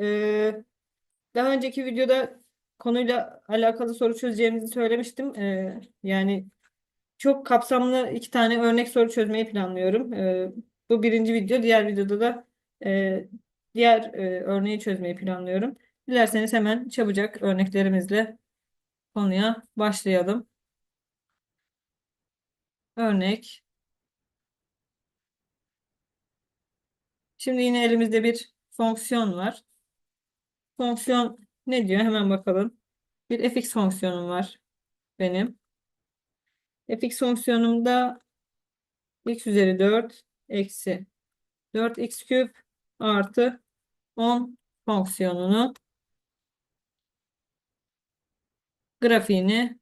Ee, daha önceki videoda konuyla alakalı soru çözeceğimizi söylemiştim. Ee, yani çok kapsamlı iki tane örnek soru çözmeyi planlıyorum. Ee, bu birinci video. Diğer videoda da e, diğer e, örneği çözmeyi planlıyorum. Dilerseniz hemen çabucak örneklerimizle konuya başlayalım. Örnek. Şimdi yine elimizde bir fonksiyon var. Fonksiyon ne diyor? Hemen bakalım. Bir fx fonksiyonum var benim. fx fonksiyonumda x üzeri 4 eksi 4x küp artı 10 fonksiyonunu grafiğini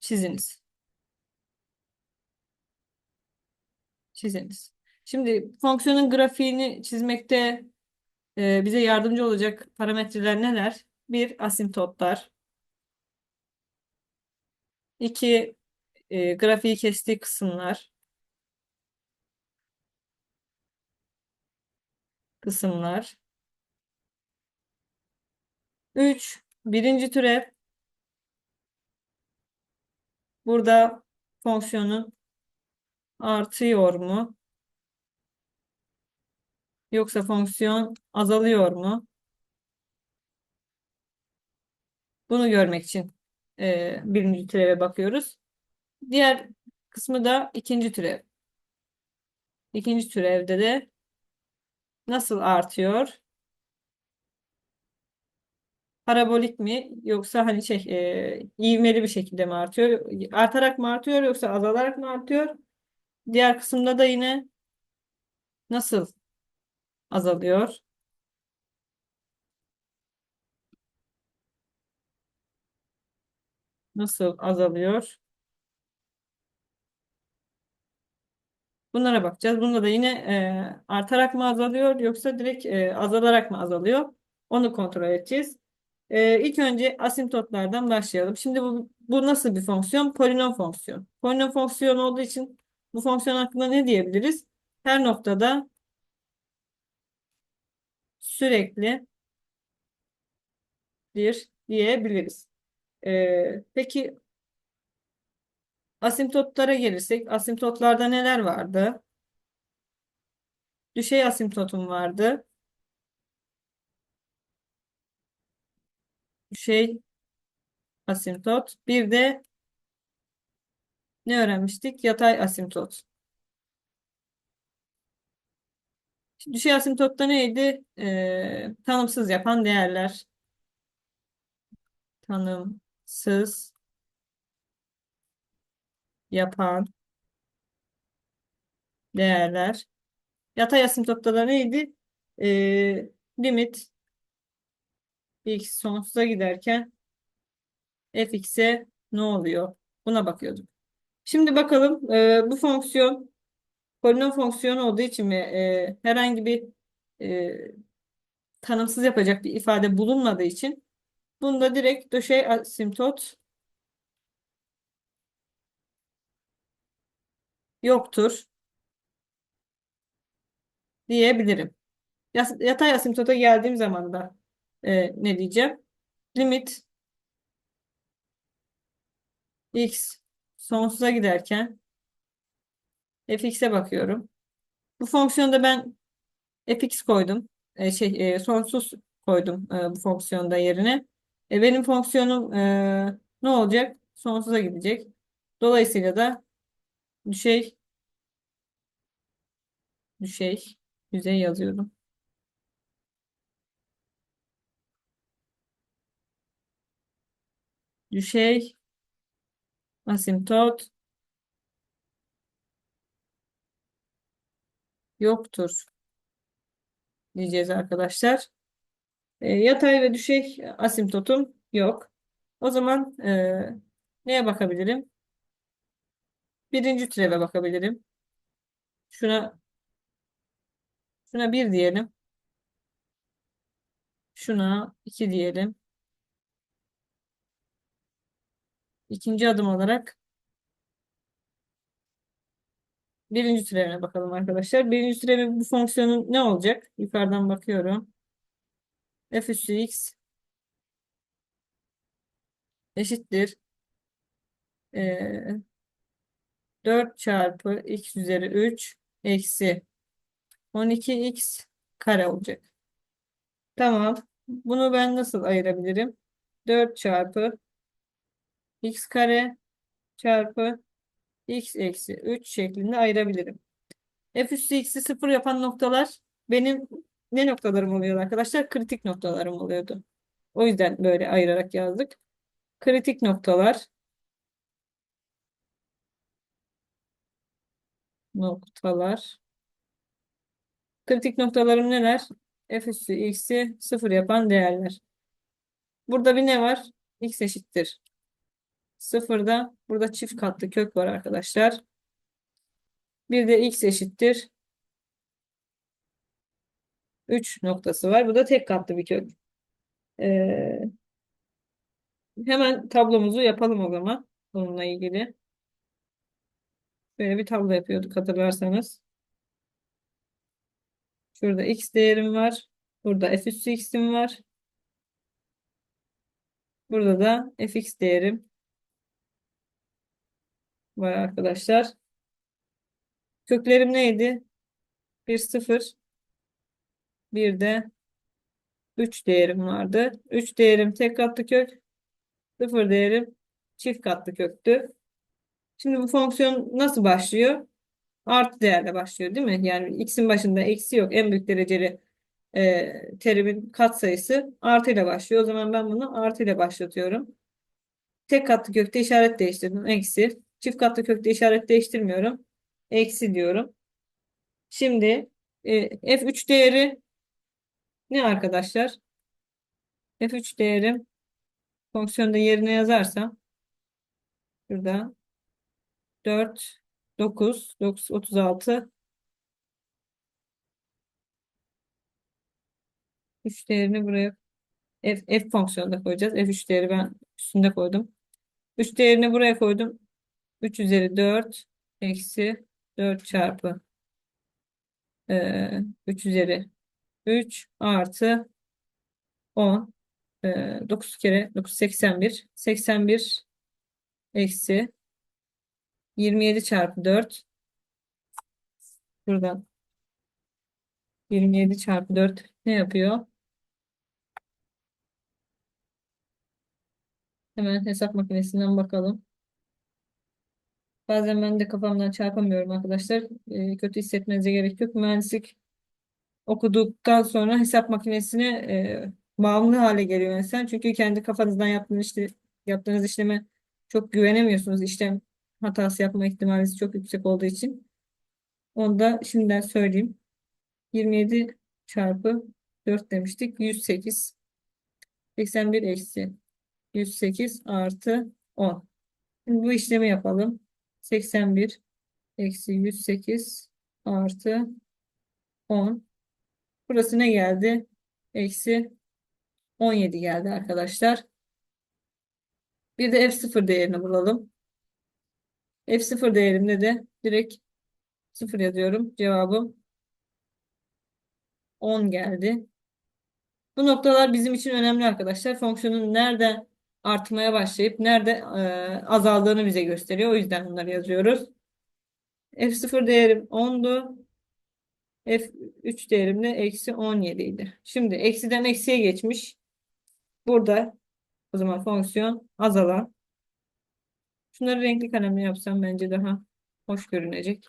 çiziniz. Çiziniz. Şimdi fonksiyonun grafiğini çizmekte e, bize yardımcı olacak parametreler neler? Bir asimptotlar. İki e, grafiği kestiği kısımlar. Kısımlar. Üç birinci türev. Burada fonksiyonun artıyor mu? Yoksa fonksiyon azalıyor mu? Bunu görmek için e, birinci türeve bakıyoruz. Diğer kısmı da ikinci türev. İkinci türevde de nasıl artıyor? Parabolik mi yoksa hani şey e, ivmeli bir şekilde mi artıyor? Artarak mı artıyor yoksa azalarak mı artıyor? Diğer kısımda da yine nasıl azalıyor? Nasıl azalıyor? Bunlara bakacağız. Bunda da yine e, artarak mı azalıyor yoksa direkt e, azalarak mı azalıyor? Onu kontrol edeceğiz. E, ilk önce asimptotlardan başlayalım. Şimdi bu, bu nasıl bir fonksiyon? Polinom fonksiyon. Polinom fonksiyon olduğu için bu fonksiyon hakkında ne diyebiliriz? Her noktada sürekli bir diyebiliriz. E, peki asimptotlara gelirsek asimptotlarda neler vardı? Düşey asimptotum vardı. Düşey asimptot. Bir de ne öğrenmiştik? Yatay asimptot. Düşey asimptotta neydi? Ee, tanımsız yapan değerler. Tanımsız yapan değerler. Yatay asimptotta da neydi? Ee, limit x sonsuza giderken fx'e ne oluyor? Buna bakıyorduk. Şimdi bakalım e, bu fonksiyon polinom fonksiyonu olduğu için ve e, herhangi bir e, tanımsız yapacak bir ifade bulunmadığı için bunda direkt döşey asimptot yoktur diyebilirim. Yatay asimptota geldiğim zaman da e, ne diyeceğim? Limit x sonsuza giderken fx'e bakıyorum. Bu fonksiyonda ben fx koydum. E, şey e, sonsuz koydum e, bu fonksiyonda yerine. E, benim fonksiyonum e, ne olacak? Sonsuza gidecek. Dolayısıyla da düşey düşey yüzey yazıyorum. Düşey asimptot yoktur diyeceğiz arkadaşlar. E, yatay ve düşey asimptotum yok. O zaman e, neye bakabilirim? Birinci türeve bakabilirim. Şuna şuna bir diyelim. Şuna iki diyelim. İkinci adım olarak birinci türevine bakalım arkadaşlar. Birinci türevi bu fonksiyonun ne olacak? Yukarıdan bakıyorum. f üssü x eşittir. Ee, 4 çarpı x üzeri 3 eksi 12x kare olacak. Tamam. Bunu ben nasıl ayırabilirim? 4 çarpı x kare çarpı x eksi 3 şeklinde ayırabilirim. f üssü x'i 0 yapan noktalar benim ne noktalarım oluyor arkadaşlar? Kritik noktalarım oluyordu. O yüzden böyle ayırarak yazdık. Kritik noktalar noktalar kritik noktalarım neler? f üssü x'i 0 yapan değerler. Burada bir ne var? x eşittir. Sıfırda burada çift katlı kök var arkadaşlar. Bir de x eşittir. 3 noktası var. Bu da tek katlı bir kök. Ee, hemen tablomuzu yapalım o zaman. Bununla ilgili. Böyle bir tablo yapıyorduk hatırlarsanız. Şurada x değerim var. Burada f üssü x'im var. Burada da fx değerim var arkadaşlar. Köklerim neydi? 1 0 bir de 3 değerim vardı. 3 değerim tek katlı kök. 0 değerim çift katlı köktü. Şimdi bu fonksiyon nasıl başlıyor? Artı değerle başlıyor değil mi? Yani x'in başında eksi yok. En büyük dereceli e, terimin katsayısı artı ile başlıyor. O zaman ben bunu artı ile başlatıyorum. Tek katlı kökte işaret değiştirdim. Eksi. Çift katlı kökte işaret değiştirmiyorum. Eksi diyorum. Şimdi e, f3 değeri ne arkadaşlar? f3 değerim fonksiyonda yerine yazarsam şurada 4 9 9 36 3 değerini buraya f, f fonksiyonunda koyacağız. f3 değeri ben üstünde koydum. 3 değerini buraya koydum. 3 üzeri 4 eksi 4 çarpı e, 3 üzeri 3 artı 10 e, 9 kere 9 81 81 eksi 27 çarpı 4 buradan 27 çarpı 4 ne yapıyor? Hemen hesap makinesinden bakalım. Bazen ben de kafamdan çarpamıyorum arkadaşlar. E, kötü hissetmenize gerek yok. Mühendislik okuduktan sonra hesap makinesine e, bağımlı hale geliyor insan. Çünkü kendi kafanızdan yaptığınız, işte, yaptığınız işleme çok güvenemiyorsunuz. İşlem hatası yapma ihtimaliniz çok yüksek olduğu için. Onu da şimdiden söyleyeyim. 27 çarpı 4 demiştik. 108. 81 eksi 108 artı 10. Şimdi bu işlemi yapalım. 81 eksi 108 artı 10. Burası ne geldi? Eksi 17 geldi arkadaşlar. Bir de F0 değerini bulalım. F0 değerimde de direkt 0 yazıyorum. Cevabım 10 geldi. Bu noktalar bizim için önemli arkadaşlar. Fonksiyonun nerede artmaya başlayıp nerede e, azaldığını bize gösteriyor. O yüzden bunları yazıyoruz. F0 değerim 10'du. F3 değerim de eksi 17 idi. Şimdi eksiden eksiye geçmiş. Burada o zaman fonksiyon azalan. Şunları renkli kalemle yapsam bence daha hoş görünecek.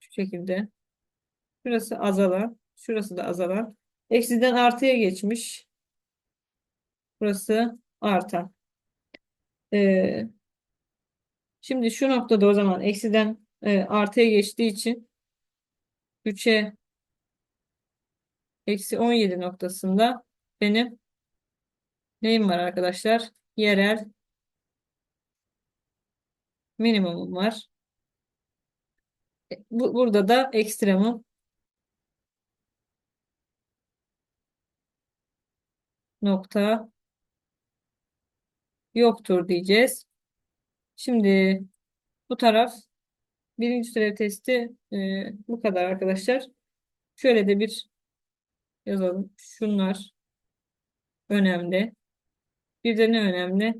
Şu şekilde. Şurası azalan. Şurası da azalan. Eksiden artıya geçmiş. Burası artan. Ee, şimdi şu noktada o zaman eksiden e, artıya geçtiği için 3'e eksi 17 noktasında benim neyim var arkadaşlar? Yerel minimumum var. E, bu, burada da ekstremum nokta yoktur diyeceğiz. Şimdi bu taraf birinci türev testi e, bu kadar arkadaşlar. Şöyle de bir yazalım. Şunlar önemli. Bir de ne önemli?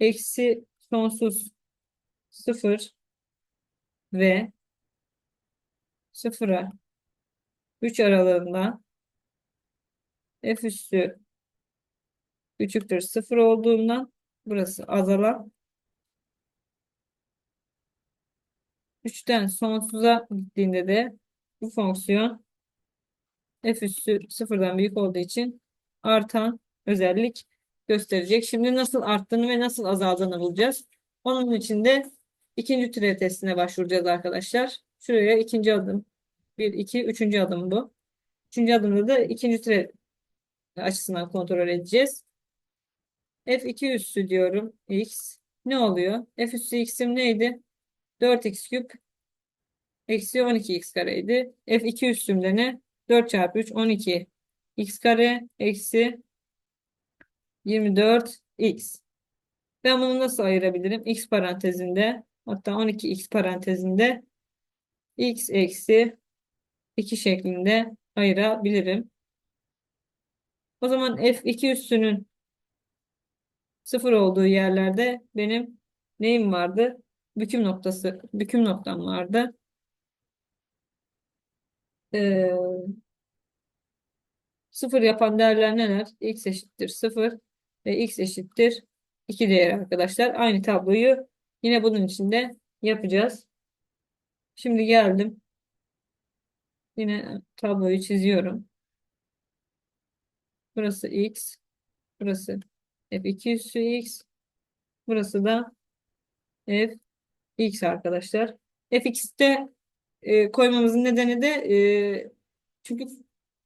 Eksi sonsuz sıfır ve sıfıra 3 aralığında f üssü küçüktür sıfır olduğundan burası azalan 3'ten sonsuza gittiğinde de bu fonksiyon f üssü sıfırdan büyük olduğu için artan özellik gösterecek. Şimdi nasıl arttığını ve nasıl azaldığını bulacağız. Onun için de ikinci türev testine başvuracağız arkadaşlar. Şuraya ikinci adım. Bir, iki, üçüncü adım bu. Üçüncü adımda da ikinci türev açısından kontrol edeceğiz. F2 üssü diyorum. X. Ne oluyor? F üssü x'im neydi? 4x küp eksi 12x kareydi. F2 üssümde ne? 4 çarpı 3 12 x kare eksi 24 x. Ben bunu nasıl ayırabilirim? x parantezinde hatta 12 x parantezinde x eksi 2 şeklinde ayırabilirim. O zaman f2 üssünün sıfır olduğu yerlerde benim neyim vardı? Büküm noktası, büküm noktam vardı. Ee, sıfır yapan değerler neler? x eşittir sıfır ve x eşittir 2 değeri arkadaşlar. Aynı tabloyu yine bunun içinde yapacağız. Şimdi geldim. Yine tabloyu çiziyorum. Burası x. Burası f2 üssü x. Burası da f x arkadaşlar. fx'te e, koymamızın nedeni de e, çünkü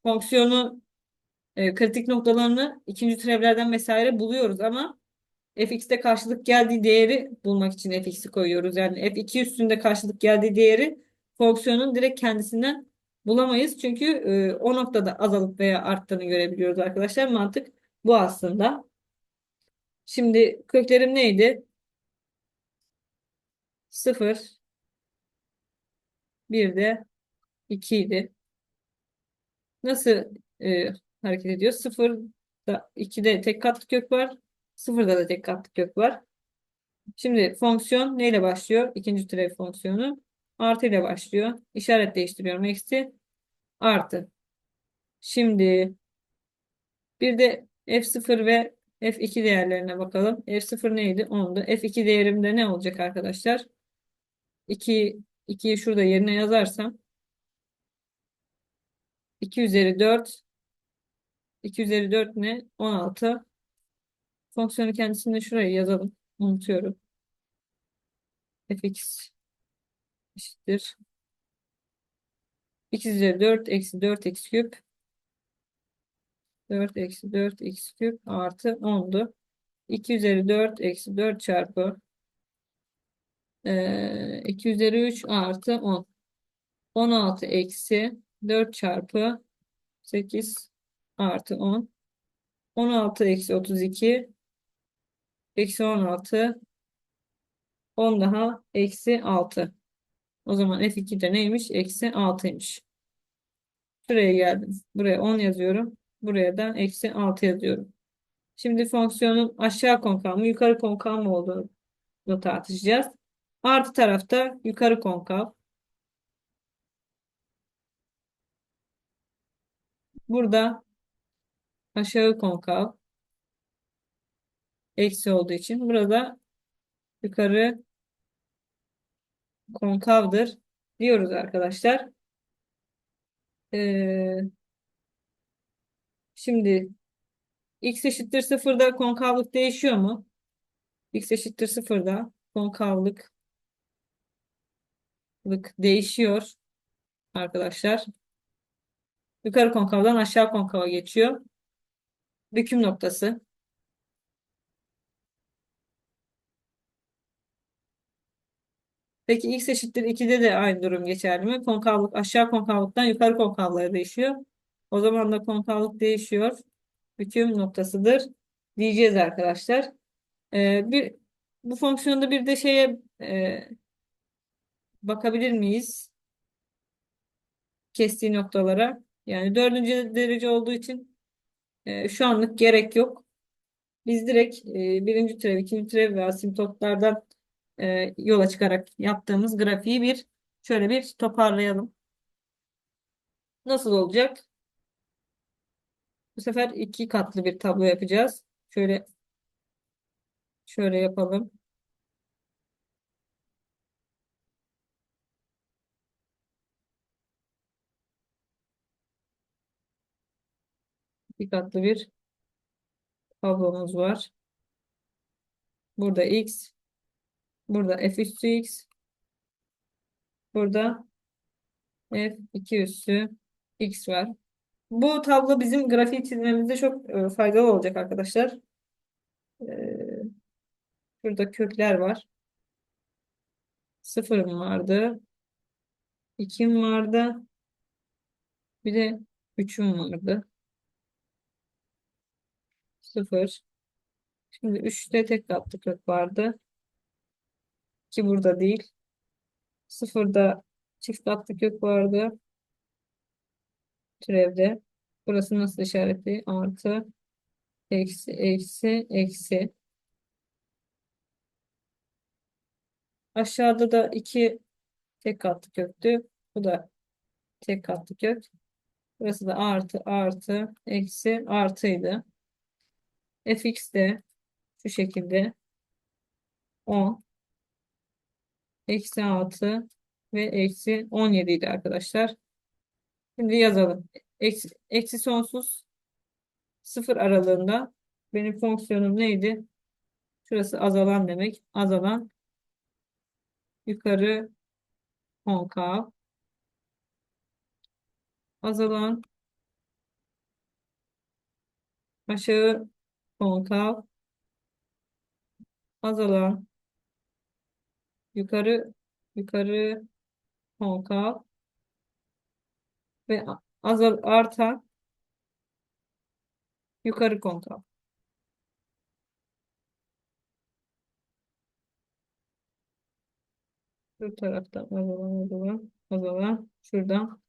fonksiyonu e, kritik noktalarını ikinci türevlerden vesaire buluyoruz ama fx'te karşılık geldiği değeri bulmak için fx'i koyuyoruz. Yani f2 üstünde karşılık geldiği değeri fonksiyonun direkt kendisinden bulamayız. Çünkü e, o noktada azalıp veya arttığını görebiliyoruz arkadaşlar. Mantık bu aslında. Şimdi köklerim neydi? 0 bir de 2 idi. Nasıl e, hareket ediyor? 0'da 2'de tek katlı kök var. 0'da da tek katlı kök var. Şimdi fonksiyon neyle başlıyor? İkinci türev fonksiyonu artı ile başlıyor. İşaret değiştiriyorum. Eksi artı. Şimdi bir de f0 ve f2 değerlerine bakalım. f0 neydi? 10'du. f2 değerimde ne olacak arkadaşlar? 2 2'yi şurada yerine yazarsam 2 üzeri 4 2 üzeri 4 ne? 16 fonksiyonu kendisini şuraya yazalım. Unutuyorum. fx eşittir. 2 üzeri 4 eksi 4 x küp 4 eksi 4 x küp artı 10'du. 2 üzeri 4 eksi 4 çarpı e, 2 üzeri 3 artı 10. 16 eksi 4 çarpı 8 artı 10. 16 eksi 32 eksi 16 10 daha eksi 6. O zaman F2 de neymiş? Eksi 6'ymış. Şuraya geldim. Buraya 10 yazıyorum. Buraya da eksi 6 yazıyorum. Şimdi fonksiyonun aşağı konkav mı yukarı konkav mı olduğunu tartışacağız. Artı tarafta yukarı konkav. Burada aşağı konkav. Eksi olduğu için. Burada yukarı konkavdır diyoruz arkadaşlar. Ee, şimdi x eşittir sıfırda konkavlık değişiyor mu? x eşittir sıfırda konkavlık değişiyor arkadaşlar. Yukarı konkavdan aşağı konkava geçiyor. Büküm noktası. Peki x eşittir 2'de de aynı durum geçerli mi? Konkavlık aşağı konkavlıktan yukarı konkavlığa değişiyor. O zaman da konkavlık değişiyor. Büküm noktasıdır diyeceğiz arkadaşlar. Ee, bir Bu fonksiyonda bir de şeye e, bakabilir miyiz? Kestiği noktalara. Yani dördüncü derece olduğu için e, şu anlık gerek yok. Biz direkt e, birinci türev, ikinci türev ve asimptotlardan e, yola çıkarak yaptığımız grafiği bir şöyle bir toparlayalım. Nasıl olacak? Bu sefer iki katlı bir tablo yapacağız. Şöyle şöyle yapalım. İki katlı bir tablomuz var. Burada x, burada f üssü x, burada f 2 üssü x var. Bu tablo bizim grafiği çizmemizde çok e, faydalı olacak arkadaşlar. Ee, Burada kökler var. Sıfırım vardı. İkim vardı. Bir de üçüm vardı. Sıfır. Şimdi üçte tek katlı kök vardı. Ki burada değil. Sıfırda çift katlı kök vardı. Türevde. Burası nasıl işaretli? Artı, eksi, eksi, eksi. Aşağıda da iki tek katlı köktü. Bu da tek katlı kök. Burası da artı, artı, eksi, artıydı. fx de şu şekilde 10 eksi 6 ve eksi 17 idi arkadaşlar. Şimdi yazalım. Eksi, eksi sonsuz sıfır aralığında benim fonksiyonum neydi? Şurası azalan demek. Azalan yukarı konkav azalan aşağı konkav azalan yukarı yukarı konkav ve azal artan yukarı konkav. Bu taraftan azalan azalan azalan şuradan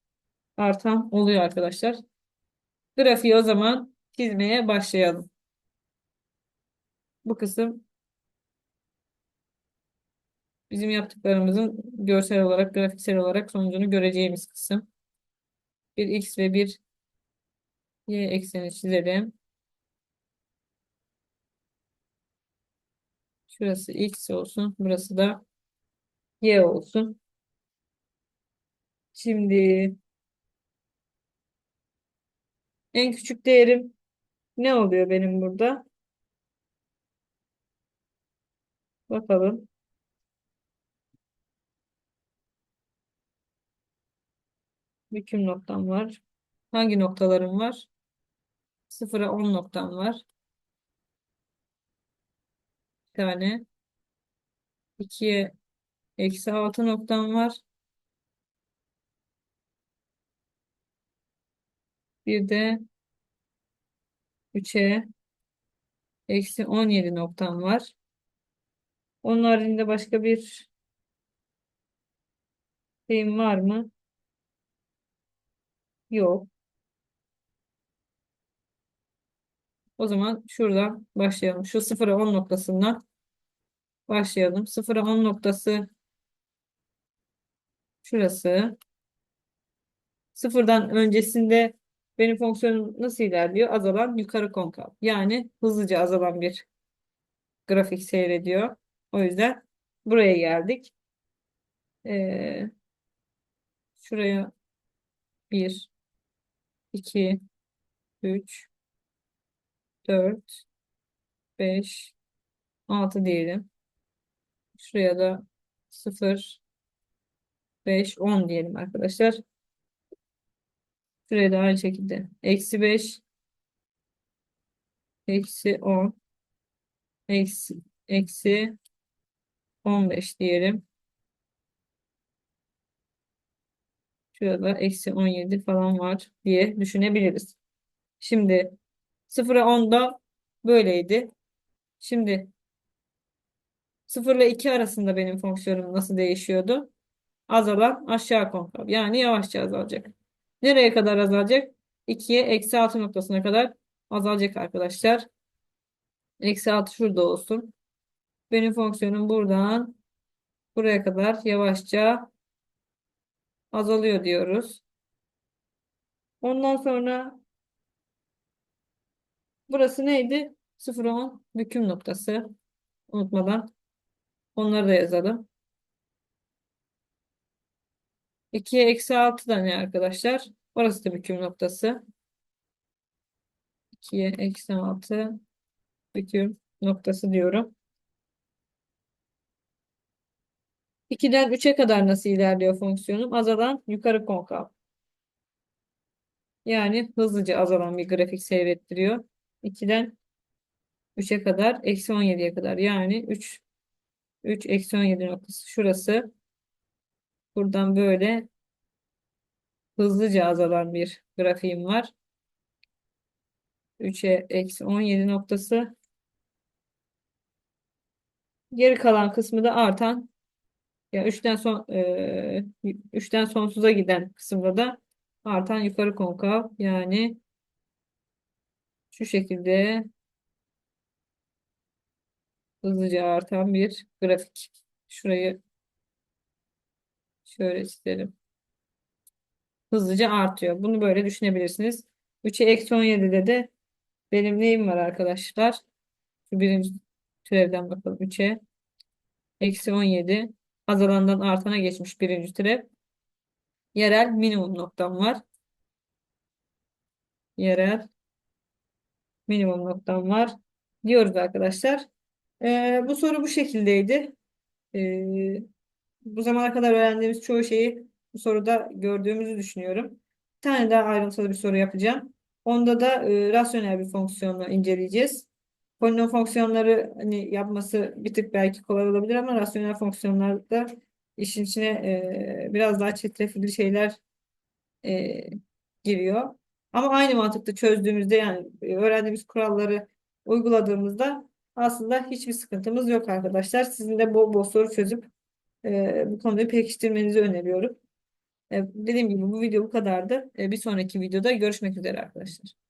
artan oluyor arkadaşlar. Grafiği o zaman çizmeye başlayalım. Bu kısım bizim yaptıklarımızın görsel olarak, grafiksel olarak sonucunu göreceğimiz kısım. Bir x ve bir y ekseni çizelim. Şurası x olsun. Burası da y olsun. Şimdi en küçük değerim ne oluyor benim burada? Bakalım. Büküm noktam var. Hangi noktalarım var? 0'a 10 noktam var. Bir tane. 2'ye eksi 6 noktam var. Bir de 3'e eksi 17 noktam var. Onun haricinde başka bir şeyim var mı? Yok. O zaman şuradan başlayalım. Şu 0'a 10 noktasından başlayalım. 0'a 10 noktası şurası. Sıfırdan öncesinde benim fonksiyonum nasıl ilerliyor? Azalan yukarı konkav. Yani hızlıca azalan bir grafik seyrediyor. O yüzden buraya geldik. Ee, şuraya 1 2 3 4 5 6 diyelim. Şuraya da 0 5 10 diyelim arkadaşlar. Şuraya da aynı şekilde eksi 5 eksi 10 eksi, eksi 15 diyelim. Şurada eksi 17 falan var diye düşünebiliriz. Şimdi 0'a 10'da böyleydi. Şimdi 0 ile 2 arasında benim fonksiyonum nasıl değişiyordu? Azalan aşağı konkav. Yani yavaşça azalacak. Nereye kadar azalacak? 2'ye eksi 6 noktasına kadar azalacak arkadaşlar. Eksi 6 şurada olsun. Benim fonksiyonum buradan buraya kadar yavaşça azalıyor diyoruz. Ondan sonra burası neydi? 0-10 büküm noktası. Unutmadan onları da yazalım. 2'ye eksi 6 da ne arkadaşlar? Orası da büküm noktası. 2'ye eksi 6 büküm noktası diyorum. 2'den 3'e kadar nasıl ilerliyor fonksiyonum? Azalan yukarı konkav. Yani hızlıca azalan bir grafik seyrettiriyor. 2'den 3'e kadar eksi 17'ye kadar. Yani 3 3 eksi 17 noktası şurası. Buradan böyle hızlıca azalan bir grafiğim var. 3'e eksi 17 noktası. Geri kalan kısmı da artan ya 3'ten son e, 3'ten sonsuza giden kısımda da artan yukarı konkav yani şu şekilde hızlıca artan bir grafik. Şurayı şöyle çizelim. Hızlıca artıyor. Bunu böyle düşünebilirsiniz. 3'e eksi 17'de de benim neyim var arkadaşlar? Şu birinci türevden bakalım. 3'e eksi 17 azalandan artana geçmiş birinci türev. Yerel minimum noktam var. Yerel minimum noktam var diyoruz arkadaşlar. Ee, bu soru bu şekildeydi. Ee, bu zamana kadar öğrendiğimiz çoğu şeyi bu soruda gördüğümüzü düşünüyorum. Bir tane daha ayrıntılı bir soru yapacağım. Onda da e, rasyonel bir fonksiyonu inceleyeceğiz. Polinom fonksiyonları hani yapması bir tık belki kolay olabilir ama rasyonel fonksiyonlarda işin içine e, biraz daha çetrefilli şeyler e, giriyor. Ama aynı mantıkta çözdüğümüzde yani öğrendiğimiz kuralları uyguladığımızda aslında hiçbir sıkıntımız yok arkadaşlar. Sizin de bol bol soru çözüp e, bu konuyu pekiştirmenizi öneriyorum. E, dediğim gibi bu video bu kadardı. E, bir sonraki videoda görüşmek üzere arkadaşlar.